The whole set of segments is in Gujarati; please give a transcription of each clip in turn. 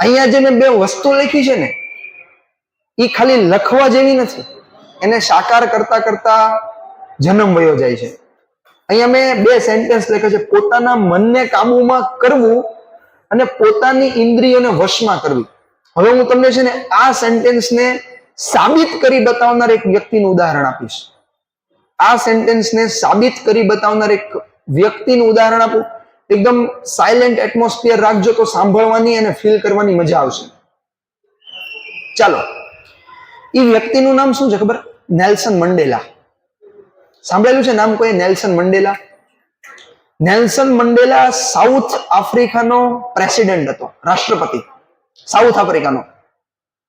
અહીંયા જે મેં બે વસ્તુ લખી છે ને એ ખાલી લખવા જેવી નથી. એને સાકાર કરતા કરતા જન્મ વયો જાય છે. અહીંયા મેં બે સેન્ટેન્સ લખ્યા છે, પોતાના મનને કાબુમાં કરવું અને પોતાની ઇન્દ્રિયોને વશમાં કરવી. હવે હું તમને છે ને આ સેન્ટેન્સને સાબિત કરી બતાવનાર એક વ્યક્તિનું ઉદાહરણ આપીશ. આ સેન્ટેન્સને સાબિત કરી બતાવનાર એક વ્યક્તિનું ઉદાહરણ આપું. એકદમ સાયલેન્ટ એટમોસ્ફિયર રાખજો તો સાંભળવાની અને ફીલ કરવાની મજા આવશે. ચાલો. એ વ્યક્તિનું નામ શું છે ખબર? Nelson Mandela. સાંભળેલું છે નામ કોઈ Nelson Mandela? Nelson Mandela south આફ્રિકાનો president હતો, રાષ્ટ્રપતિ. સાઉથ આફ્રિકાનો.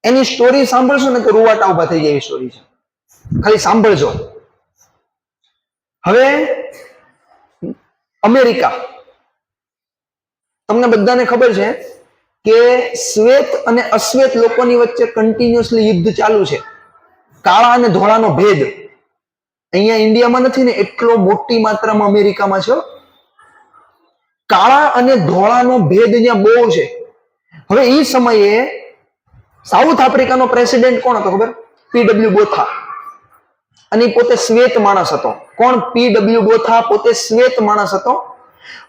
એની સ્ટોરી સાંભળશો ને તો રૂવાટા ઊભા થઈ જાય સ્ટોરી છે. ખાલી સાંભળજો. હવે, અમેરિકા. તમને બધાને ખબર છે કે શ્વેત અને અશ્વેત લોકોની વચ્ચે કન્ટિન્યુઅસલી યુદ્ધ ચાલુ છે. કાળા અને ધોળાનો ભેદ. અહીંયા ઇન્ડિયામાં નથી ને, એટલો મોટી માત્રામાં અમેરિકામાં છે કાળા અને ધોળાનો ભેદ અહીંયા બહુ છે. હવે એ સમયે સાઉથ આફ્રિકાનો પ્રેસિડેન્ટ કોણ હતો ખબર? પીડબ્લ્યુ બોથા અને પોતે શ્વેત માણસ હતો. કોણ? પીડબ્લ્યુ બોથા પોતે શ્વેત માણસ હતો.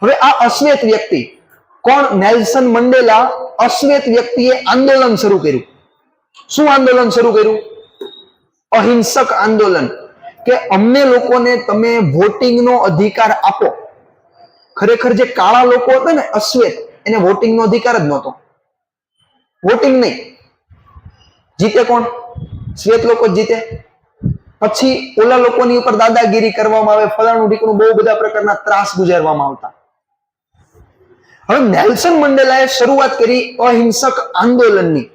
હવે આ અશ્વેત વ્યક્તિ કોણ નેલ્સન મંડેલા અશ્વેત વ્યક્તિએ આંદોલન શરૂ કર્યું? શું આંદોલન શરૂ કર્યું? અહિંસક આંદોલન. કે અમને લોકોને તમે વોટિંગનો અધિકાર આપો. ખરેખર જે કાળા લોકો હતા ને અશ્વેત, એને વોટિંગનો અધિકાર જ નહોતો. વોટિંગ નહીં. જીતે કોણ? શ્વેત લોકો જ જીતે. પછી ઓલા લોકોની ઉપર દાદાગીરી કરવામાં આવે, ફલાણું ઢીકણું, બહુ બધા પ્રકારના ત્રાસ ગુજારવામાં આવતા. હવે નેલ્સન મંડેલાએ શરૂઆત કરી અહિંસક આંદોલનની.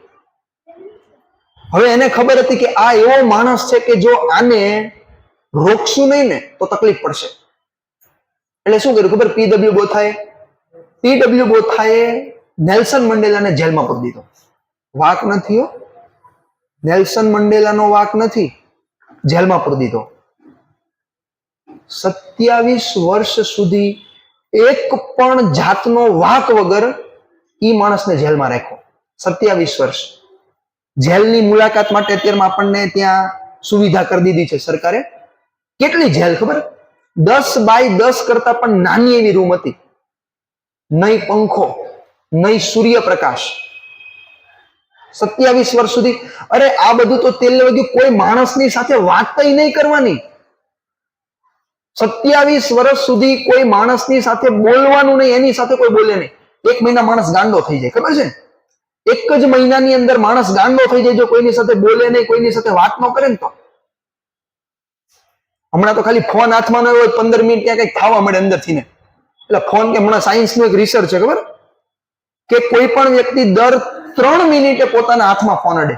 હવે એને ખબર હતી કે આ એવો માણસ છે કે જો આને રોકશું નહીં ને, તો તકલીફ પડશે. એટલે શું કર્યું ખબર? પીડબ્લ્યુ ગોથાએ પીડબ્લ્યુ ગોથાએ નેલ્સન મંડેલાને જેલમાં પૂરી દીધો. વાક નથી હો. નેલ્સન મંડેલાનો વાક નથી. જેલમાં પૂરી દીધો. સત્યાવીસ વર્ષ સુધી એક પણ જાતનો વાક વગર એ માણસને જેલમાં રાખો સત્યાવીસ વર્ષ. જેલની મુલાકાત માટે અત્યારમાં આપણને ત્યાં સુવિધા કરી દીધી છે સરકારે. કેટલી જેલ ખબર? દસ બાય દસ કરતા પણ નાની એવી રૂમ હતી. નહીં પંખો, નહીં સૂર્યપ્રકાશ. સત્યાવીસ વર્ષ સુધી. અરે આ બધું તો તેલ વગી કોઈ માણસની સાથે વાત નહીં કરવાની. સત્યાવીસ વર્ષ સુધી કોઈ માણસની સાથે બોલવાનું નહીં, એની સાથે કોઈ બોલે નહીં. એક મહિના માણસ ગાંડો થઈ જાય, ખબર છે? એક જ મહિનાની અંદર માણસ ગાંડો થઈ જાય જો કોઈની સાથે બોલે નહીં, કોઈની સાથે વાત ન કરે ને તો. હમણાં તો ખાલી ફોન હાથમાં ન હોય, પંદર મિનિટ ક્યાં કંઈક ખાવા મળે અંદરથી ને. એટલે ફોન કે હમણાં સાયન્સનું એક રિસર્ચ છે, ખબર? કે કોઈ પણ વ્યક્તિ દર ત્રણ મિનિટે પોતાના હાથમાં ફોન અડે.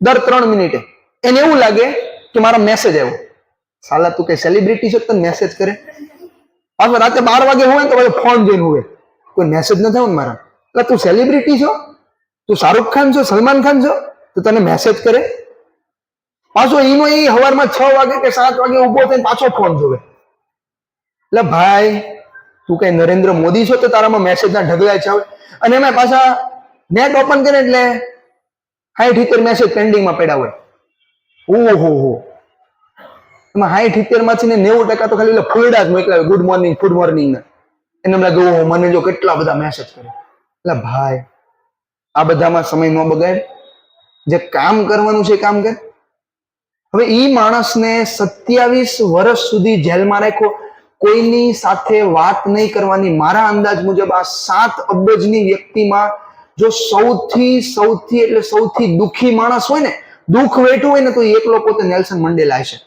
દર ત્રણ મિનિટે. એને એવું લાગે કે મારા મેસેજ આવ્યો. સાલા, તું કઈ સેલિબ્રિટી છે તને મેસેજ કરે? પાછો રાતે બાર વાગે હોય તો પછી ફોન જોઈને હોય કોઈ મેસેજ ન થયો ને મારા. એટલે તું સેલિબ્રિટી છો? તું શાહરુખ ખાન છો? સલમાન ખાન છો? તો તને મેસેજ કરે. પાછો એનો એ સવારમાં છ વાગે કે સાત વાગે ઊભો થઈને પાછો ફોન જોવે. એટલે ભાઈ, તું કઈ નરેન્દ્ર મોદી છો તો તારામાં મેસેજ ના ઢગલા છે અને એમાં પાછા નેટ ઓપન કરે એટલે હાઈઠ હિત્તેર મેસેજ પેન્ડિંગમાં પડ્યા હોય. ઓહો હો. એમાં હાઈઠ હિત્તેરમાંથી ને નેવું ટકા તો ખાલી ફૂલડા જ મોકલાવે ગુડ મોર્નિંગ ગુડ મોર્નિંગ ને. એને લાગે ઓહો મને જો કેટલા બધા મેસેજ કરે. એટલે ભાઈ, આ બધામાં સમય ન બગાડ. જે કામ કરવાનું છે કામ કર. હવે એ માણસને સત્યાવીસ વર્ષ સુધી જેલમાં રાખ્યો. કોઈની સાથે વાત નહીં કરવાની. મારા અંદાજ મુજબ આ સાત અબજની વ્યક્તિમાં જો સૌથી સૌથી એટલે સૌથી દુઃખી માણસ હોય ને, દુઃખ વેઠવું હોય ને તો એકલો પોતે નેલ્સન મંડેલા છે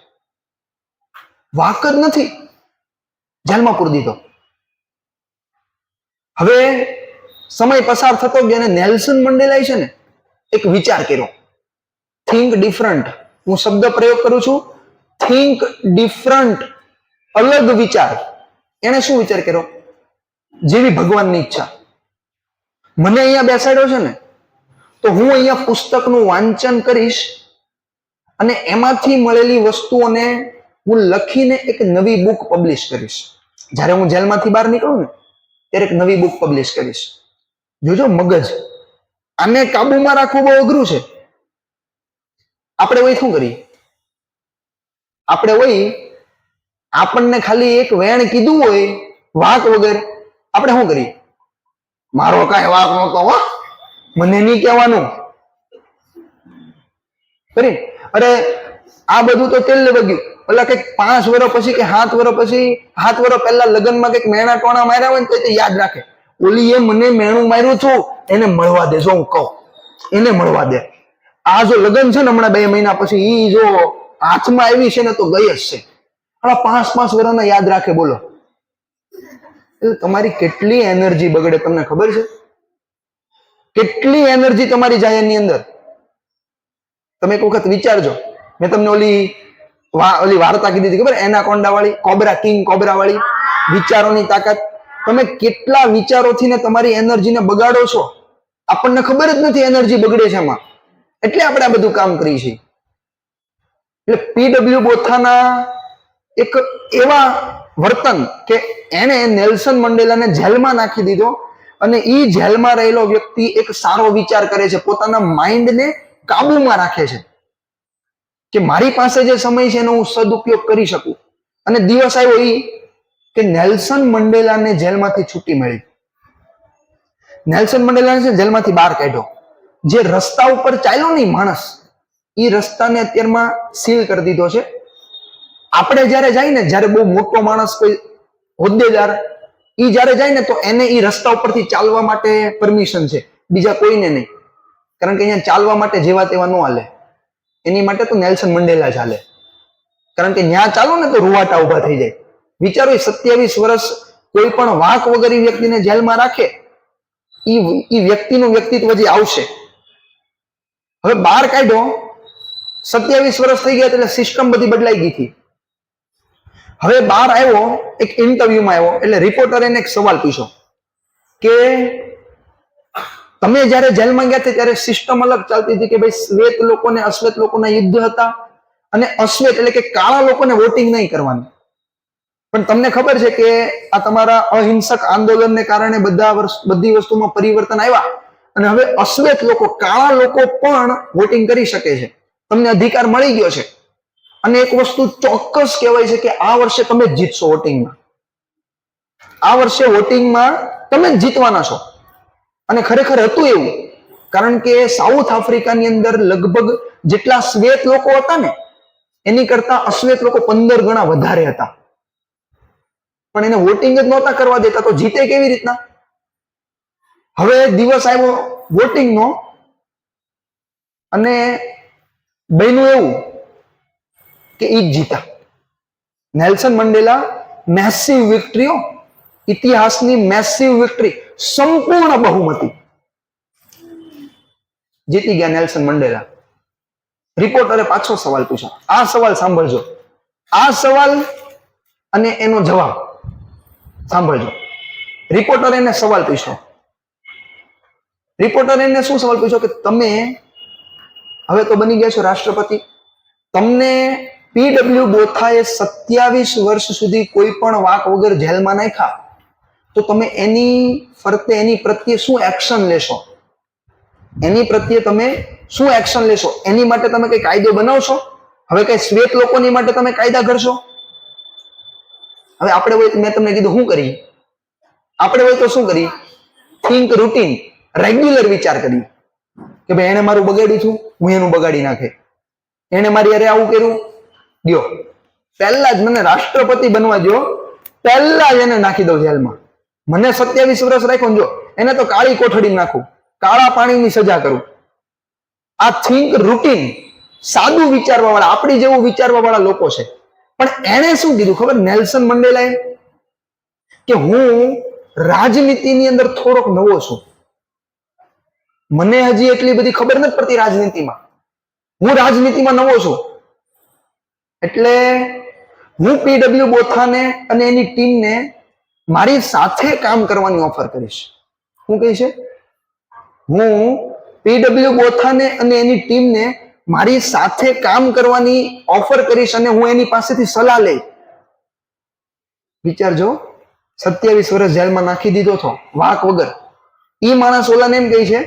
વાક જ નથી. જેલમાં પૂરી દીધો. હવે સમય પસાર થતો ગયો અને નેલ્સન મંડેલાએ છે ને એક વિચાર કર્યો. થિંક ડિફરન્ટ હું શબ્દ પ્રયોગ કરું છું. થિંક ડિફરન્ટ અલગ વિચાર. એને શું વિચાર કર્યો? જેવી ભગવાનની ઈચ્છા. મને અહીંયા બેસાડ્યો છે ને, તો હું અહીંયા પુસ્તકનું વાંચન કરીશ અને એમાંથી મળેલી વસ્તુઓને હું લખીને એક નવી બુક પબ્લિશ કરીશ. જ્યારે હું જેલમાંથી બહાર નીકળું ને, ત્યારે એક નવી બુક પબ્લિશ કરીશ. જોજો મગજ. આને કાબુમાં રાખવું બહુ અઘરું છે. આપણે હોય શું કરીએ? આપણે હોય આપણને ખાલી એક વેણ કીધું હોય, વાક વગર, આપણે શું કરીએ? મારો કાંઈ વાક નહોતો હો. મને નહીં કહેવાનું. કરી? અરે, આ બધું તો તેલ વગ્યું. પેલા કંઈક પાંચ વર્ષ પછી કે સાત વર્ષ પછી, સાત વર્ષ પહેલા લગ્નમાં કંઈક મેણા ટોણા માર્યા હોય ને તો યાદ રાખે. ઓલી એ મને મેણું માર્યું છું એને મળવા દે જો હું કહું. એને મળવા દે. આ જો લગ્ન છે ને હમણાં બે મહિના પછી, ઈ જો હાથમાં આવી છે ને તો ગઈ જ છે. હવે પાંચ પાંચ વર્ષના યાદ રાખે બોલો. એટલે તમારી કેટલી એનર્જી બગડે તમને ખબર છે? કેટલી એનર્જી તમારી જાય એની અંદર? તમે એક વખત વિચારજો. મેં તમને ઓલી ઓલી વાર્તા કીધી હતી ખબર? એનાકોન્ડા વાળી કોબરા કિંગ કોબરા વાળી વિચારોની તાકાત. તમે કેટલા વિચારોથી ને તમારી એનર્જીને બગાડો છો? આપણને ખબર જ નથી એનર્જી બગડે છે એમાં. એટલે આપણે આ બધું કામ કરીએ છીએ. એટલે પીડબ્લ્યુ બોથાના એક એવા વર્તન કે એને નેલ્સન મંડેલાને જેલમાં નાખી દીધો અને એ જેલમાં રહેલો વ્યક્તિ એક સારો વિચાર કરે છે. પોતાના માઇન્ડને કાબુમાં રાખે છે. કે મારી પાસે જે સમય છે એનો હું સદુપયોગ કરી શકું. અને દિવસ આવ્યો એ કે નેલ્સન મંડેલાને જેલમાંથી છૂટી મળી. નેલ્સન મંડેલાને છે જેલમાંથી બહાર કાઢ્યો. જે રસ્તા ઉપર ચાલ્યો નહીં માણસ એ રસ્તાને અત્યારમાં સીલ કરી દીધો છે. આપણે જ્યારે જાય ને, જ્યારે બહુ મોટો માણસ કોઈ હોદ્દેદાર એ જ્યારે જાય ને તો એને એ રસ્તા ઉપરથી ચાલવા માટે પરમિશન છે. બીજા કોઈને નહીં. કારણ કે અહીંયા ચાલવા માટે જેવા તેવા ન હાલે. એની માટે તો નેલ્સન મંડેલા ચાલે. કારણ કે ત્યાં ચાલો ને તો રૂવાટા ઊભા થઈ જાય. વિચારો સત્યાવીસ વર્ષ કોઈ પણ વાંક વગર એ વ્યક્તિને જેલમાં રાખે, ઈ વ્યક્તિનું વ્યક્તિત્વ જે આવશે. હવે બહાર કાઢો, સત્યાવીસ વર્ષ થઈ ગયા એટલે સિસ્ટમ બધી બદલાઈ ગઈ હતી. હવે બહાર આવ્યો, એક ઇન્ટરવ્યુમાં આવ્યો, એટલે રિપોર્ટરે એને એક સવાલ પૂછ્યો કે તમે જ્યારે જેલમાં ગયા ત્યારે સિસ્ટમ અલગ ચાલતી હતી કે ભાઈ શ્વેત લોકોને અશ્વેત લોકોના યુદ્ધ હતા અને અશ્વેત એટલે કે કાળા લોકોને વોટિંગ નહીં કરવાની. પણ તમને ખબર છે કે આ તમારા અહિંસક આંદોલનને કારણે બધા બધી વસ્તુમાં પરિવર્તન આવ્યા અને હવે અશ્વેત લોકો, કાળા લોકો પણ વોટિંગ કરી શકે છે. તમને અધિકાર મળી ગયો છે. અને એક વસ્તુ ચોક્કસ કહેવાય છે કે આ વર્ષે તમે જીતશો વોટિંગમાં આ વર્ષે વોટિંગમાં તમે જીતવાના છો. અને ખરેખર હતું એવું. કારણ કે સાઉથ આફ્રિકાની અંદર લગભગ જેટલા શ્વેત લોકો હતા ને, એની કરતા અશ્વેત લોકો પંદર ગણા વધારે હતા. પણ એને વોટિંગ જ નહોતા કરવા દેતા, તો જીતે કેવી રીતના? હવે દિવસ આવ્યો વોટિંગનો અને બન્યું એવું કે ઈ જીતા. નેલ્સન મંડેલા મેસિવ વિક્ટરીઓ ઇતિહાસની મેસિવ વિક્ટરી સંપૂર્ણ બહુમતી. જીતી ગયા નેલ્સન મંડેલા. રિપોર્ટરે પાછો સવાલ પૂછ્યો. આ સવાલ સાંભળજો. આ સવાલ અને એનો જવાબ સાંભળજો. રિપોર્ટરે એને સવાલ પૂછ્યો. રિપોર્ટરે એને શું સવાલ પૂછ્યો? કે તમે હવે તો બની ગયા છો રાષ્ટ્રપતિ. તમને પીડબ્લ્યુ બોથાએ સત્યાવીસ વર્ષ સુધી કોઈ પણ વાક વગર જેલમાં નાખ્યા? તો તમે એની ફરતે એની પ્રત્યે શું એક્શન લેશો? એની પ્રત્યે તમે શું એક્શન લેશો? એની માટે તમે કઈ કાયદો બનાવશો? હવે કઈ શ્વેત લોકોની માટે તમે કાયદા ઘડશો? હવે આપણે હોય મેં તમને કીધું શું કરી? આપણે હોય તો શું કરી? થિંક રૂટીન રેગ્યુલર વિચાર કરી. કે ભાઈ એને મારું બગાડ્યું છું હું એનું બગાડી નાખે. એને મારી અરે આવું કર્યું? ગયો. પહેલા જ મને રાષ્ટ્રપતિ બનવા દો પહેલા જ એને નાખી દઉં જેલમાં. મને સત્યાવીસ વર્ષ રાખ્યો જો, એને તો કાળી કોઠડી નાખું, કાળા પાણીની સજા કરું. આ થિંક રૂટીન સાદું વિચારવા વાળા, આપણી જેવું વિચારવા વાળા લોકો છે. પણ એણે શું કીધું ખબર? નેલ્સન મંડેલાએ કે હું રાજનીતિની અંદર થોડોક નવો છું. મને હજી એટલી બધી ખબર નથી પડતી રાજનીતિમાં. હું રાજનીતિમાં નવો છું. એટલે હું પીડબ્લ્યુ બોથાને અને એની ટીમને મારી સાથે કામ કરવાની ઓફર કરીશ. શું કહી છે હું પીડબ્લ્યુ બોથાને અને એની ટીમને મારી સાથે કામ કરવાની ઓફર કરીશ અને હું એની પાસેથી સલાહ લઈ. વિચારજો, સત્યાવીસ વર્ષ જેલમાં નાખી દીધો હતો વાક વગર. એ માણસ ઓલાને એમ કહે છે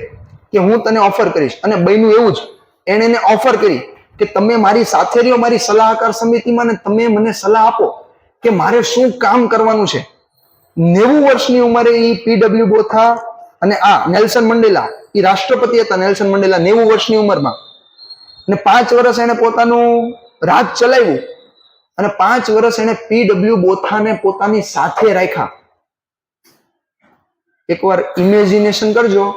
કે હું તને ઓફર કરીશ. અને બહેનું એવું જ, એણે એને ઓફર કરી કે તમે મારી સાથે રહ્યો, મારી સલાહકાર સમિતિમાં ને તમે મને સલાહ આપો કે મારે શું કામ કરવાનું છે. નેવું વર્ષની ઉંમરે એ પીડબ્લ્યુ બોથા અને આ નેલ્સન મંડેલા એ રાષ્ટ્રપતિ હતા નેલ્સન મંડેલા નેવું વર્ષની ઉંમરમાં. અને પાંચ વર્ષ એને પોતાનું રાજ ચલાવ્યું. અને પાંચ વર્ષ એને પીડબ્લ્યુ બોથાને પોતાની સાથે રાખ્યા. એકવાર ઇમેજિનેશન કરજો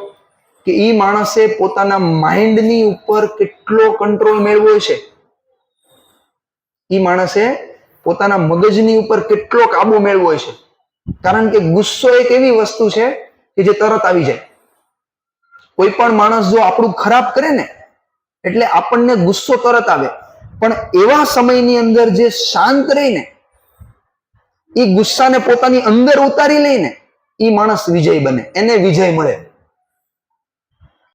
કે ઈ માણસે પોતાના માઇન્ડની ઉપર કેટલો કંટ્રોલ મેળવ્યો છે. એ માણસે પોતાના મગજની ઉપર કેટલો કાબુ મેળવ્યો છે. કારણ કે ગુસ્સો એક એવી વસ્તુ છે કે જે તરત આવી જાય. કોઈ પણ માણસ જો આપણું ખરાબ કરે ને, એટલે આપણને ગુસ્સો તરત આવે. પણ એવા સમયની અંદર જે શાંત રહીને એ ગુસ્સાને પોતાની અંદર ઉતારી લઈને એ માણસ વિજય બને, એને વિજય મળે.